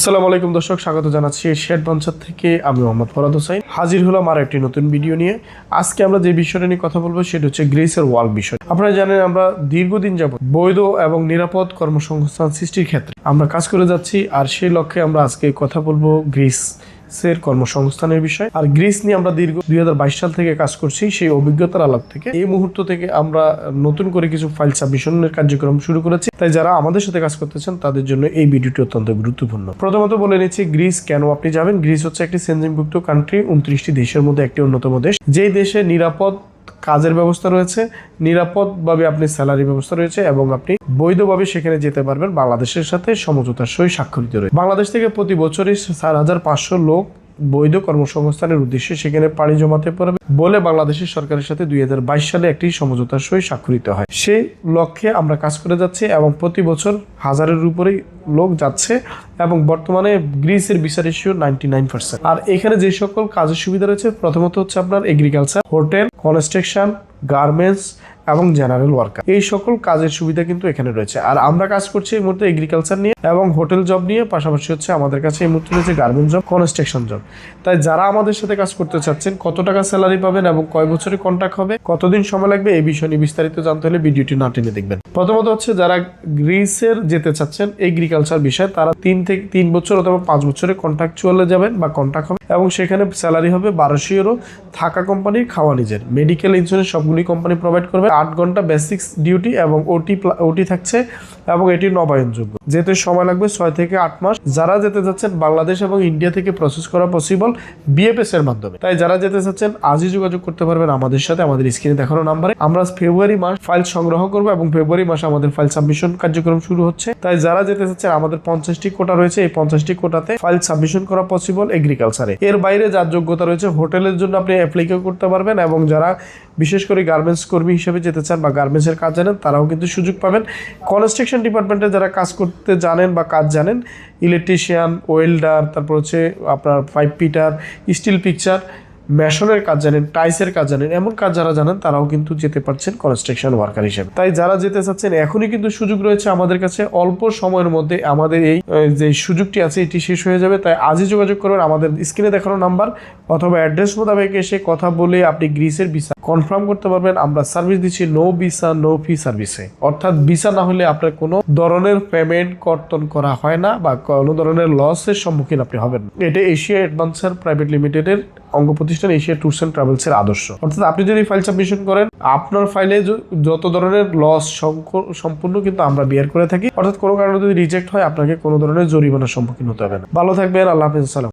আসসালামু আলাইকুম দর্শক, স্বাগত জানাচ্ছি শেড বাঞ্চার থেকে। আমি মোহাম্মদ ফরাদ হোসাইন। হাজির হলাম আর একটি নতুন ভিডিও নিয়ে। আজকে আমরা যে বিষয়টা নিয়ে কথা বলব সেটা হচ্ছে গ্রেসের ওয়াল বিষয়। আপনারা জানেন আমরা দীর্ঘদিন যাবত বৈধ এবং নিরাপদ কর্মসংস্থান সৃষ্টির ক্ষেত্রে আমরা কাজ করে যাচ্ছি, আর সেই লক্ষ্যে আমরা আজকে কথা বলব গ্রিস এর কর্মসংস্থানের বিষয়। আর গ্রিস নিয়ে আমরা দীর্ঘ দুই হাজার বাইশ সাল থেকে কাজ করছি, সেই অভিজ্ঞতার আলাপ থেকে। এই মুহূর্ত থেকে আমরা নতুন করে কিছু ফাইল সাবমিশনের কার্যক্রম শুরু করেছি। তাই যারা আমাদের সাথে কাজ করতে চান, তাদের জন্য এই ভিডিওটি অত্যন্ত গুরুত্বপূর্ণ। প্রথমত বলে নিচ্ছি, গ্রিস কেন আপনি যাবেন? গ্রিস হচ্ছে একটি সেনজিমভুক্ত কান্ট্রি উনত্রিশটি দেশের মধ্যে একটি অন্যতম দেশ। যেই দেশে নিরাপদ কাজের ব্যবস্থা রয়েছে, নিরাপদভাবে আপনি স্যালারি ব্যবস্থা রয়েছে এবং আপনি বৈধভাবে সেখানে যেতে পারবেন। বাংলাদেশের সাথে সমঝোতার সই স্বাক্ষরিত রয়েছে। বাংলাদেশ থেকে প্রতি বছরই চার হাজার পাঁচশো লোক বৈধ কর্মসংস্থানের উদ্দেশ্যে সেখানে পাড়ি জমাতে পারবে বলে বাংলাদেশের সরকারের সাথে দুই হাজার বাইশ সালে একটি সমঝোতার সই স্বাক্ষরিত হয়। সেই লক্ষ্যে আমরা কাজ করে যাচ্ছি এবং প্রতি বছর হাজারের উপরেই লোক যাচ্ছে এবং বর্তমানে গ্রিসের বিচার রেশিও নাইনটি নাইন পার্সেন্ট আর এখানে যে সকল কাজের সুবিধা রয়েছে, প্রথমত হচ্ছে আপনার এগ্রিকালচার হোটেল কনস্ট্রাকশন গার্মেন্টস এবং জেনারেল ওয়ার্কার। এই সকল কাজের সুবিধা কিন্তু এখানে রয়েছে। আর আমরা কাজ করছি এই মুহূর্তে এগ্রিকালচার নিয়ে এবং হোটেল জব নিয়ে। পাশাপাশি হচ্ছে আমাদের কাছে এই মুহূর্তে রয়েছে গার্মেন্ট জব কনস্ট্রাকশন জব তাই যারা আমাদের সাথে কাজ করতে চাচ্ছেন, কত টাকা স্যালারি পাবেন এবং কয় বছরে কন্ট্রাক্ট হবে, কতদিন সময় লাগবে এই বিষয় নিয়ে বিস্তারিত জানতে হলে ভিডিওটি না টেনে দেখবেন। প্রথমত হচ্ছে যারা গ্রিসের যেতে চাচ্ছেন এগ্রিকালচার বিষয়ে, তারা তিন থেকে তিন বছর অথবা পাঁচ বছরের কন্ট্রাকচুয়ালে যাবেন বা কন্ট্রাক্ট হবে। এবং সেখানে স্যালারি হবে বারোশো ইউরো থাকা কোম্পানির খাওয়া নিজের। মেডিকেল ইন্স্যুরেন্স সবগুলি কোম্পানি প্রোভাইড করবে। আট ঘণ্টা বেসিক্স ডিউটি এবং ওটি ওটি থাকছে এবং এটি নবায়নযোগ্য। যেতে সময় লাগবে ছয় থেকে আট মাস। যারা যেতে চাচ্ছেন বাংলাদেশ এবং ইন্ডিয়া থেকে প্রসেস করা পসিবল বিএফএস এর মাধ্যমে। তাই যারা যেতে চাচ্ছেন, আজই যোগাযোগ করতে পারবেন আমাদের সাথে। আমাদের স্ক্রিনে দেখানো নাম্বারে আমরা ফেব্রুয়ারি মাস ফাইল সংগ্রহ করব এবং ফেব্রুয়ারি মাসে আমাদের ফাইল সাবমিশন কার্যক্রম শুরু হচ্ছে। তাই যারা যেতে চাচ্ছেন, আমাদের পঞ্চাশটি কোটা রয়েছে। এই পঞ্চাশটি কোটাতে ফাইল সাবমিশন করা পসিবল এগ্রিকালচারে এর বাইরে যার যোগ্যতা রয়েছে, হোটেলের জন্য আপনি অ্যাপ্লাইও করতে পারবেন এবং যারা বিশেষ করে গার্মেন্টস কর্মী হিসেবে যেতে চান বা গার্মেন্টসের কাজ জানেন, তারাও কিন্তু সুযোগ পাবেন। কনস্ট্রাকশন ডিপার্টমেন্টে যারা কাজ করতে জানেন বা কাজ জানেন ইলেকট্রিশিয়ান ওয়েল্ডার তারপর হচ্ছে আপনার পাইপ পিটার স্টিল পিকচার মেশনের কাজ জানেন, টাইসের কাজ জানেন, এমন কাজ যারা জানেন তারাও কিন্তু যেতে পারছেন কনস্ট্রাকশন ওয়ার্কার হিসেবে। তাই যারা যেতে চাচ্ছেন, এখনই কিন্তু সুযোগ রয়েছে আমাদের কাছে অল্প সময়ের মধ্যে আমাদের এই যে সুযোগটি আছে এটি শেষ হয়ে যাবে। তাই আজই যোগাযোগ করবেন, আমাদের স্ক্রিনে দেখানো নাম্বার অথবা অ্যাড্রেস মোতাবেক এসে কথা বলে আপনি গ্রিসের ভিসা কনফার্ম করতে পারবেন। আমরা সার্ভিস দিচ্ছি নো ভিসা, নো ফি সার্ভিসে। অর্থাৎ ভিসা না হলে আপনার কোনো ধরনের পেমেন্ট কর্তন করা হয় না বা কোনো ধরনের লসের সম্মুখীন আপনি হবেন। এটা এশিয়া অ্যাডভান্সার প্রাইভেট লিমিটেডের অঙ্গ প্রতিষ্ঠান এশিয়া ট্যুরস অ্যান্ড ট্রাভেলসের আদর্শ। অর্থাৎ আপনি যদি ফাইল সাবমিশন করেন, আপনার ফাইলে যত ধরনের লস সম্পূর্ণ কিন্তু আমরা বিয়ার করে থাকি। অর্থাৎ কোনো কারণে যদি রিজেক্ট হয়, আপনাকে কোনো ধরনের জরিমানার সম্মুখীন হতে হবে না। ভালো থাকবেন, আল্লাহ হাফিজ